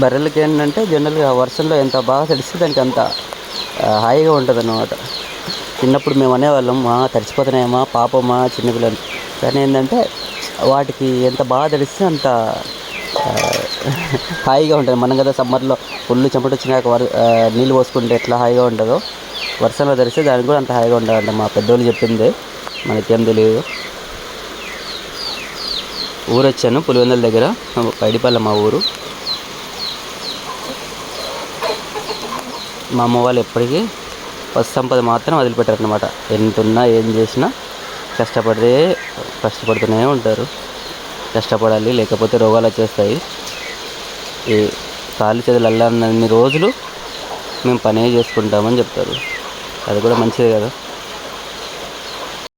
బర్రెలకి ఏంటంటే జనరల్గా వర్షంలో ఎంత బాగా తడిస్తే దానికి అంత హాయిగా ఉంటుంది అన్నమాట చిన్నప్పుడు మేము అనేవాళ్ళం మా తడిచిపోతున్నాయమ్మా పాపమ్మా చిన్నపిల్లలు కానీ ఏంటంటే వాటికి ఎంత బాగా తడిస్తే అంత హాయిగా ఉంటుంది. మనం కదా సమ్మర్లో ఫుల్ చెమట వచ్చినాక వర్ నీళ్ళు పోసుకుంటే ఎట్లా హాయిగా ఉంటుందో వర్షంలో తడిస్తే దానికి కూడా అంత హాయిగా ఉండాలంట మా పెద్దోళ్ళు చెప్పింది. మనకేం తెలియదు ఊరు వచ్చాను పులివెందుల దగ్గర పైడిపల్లె మా ఊరు. మా అమ్మ వాళ్ళు ఎప్పటికీ పశు సంపద మాత్రం వదిలిపెట్టారు అనమాట ఎంత ఉన్నా ఏం చేసినా కష్టపడితే కష్టపడుతూనే ఉంటారు. కష్టపడాలి లేకపోతే రోగాలు వచ్చేస్తాయి. ఈ కాలు చేతులు అల్లన్నన్ని రోజులు మేము పనే చేసుకుంటామని చెప్తారు. అది కూడా మంచిదే కదా.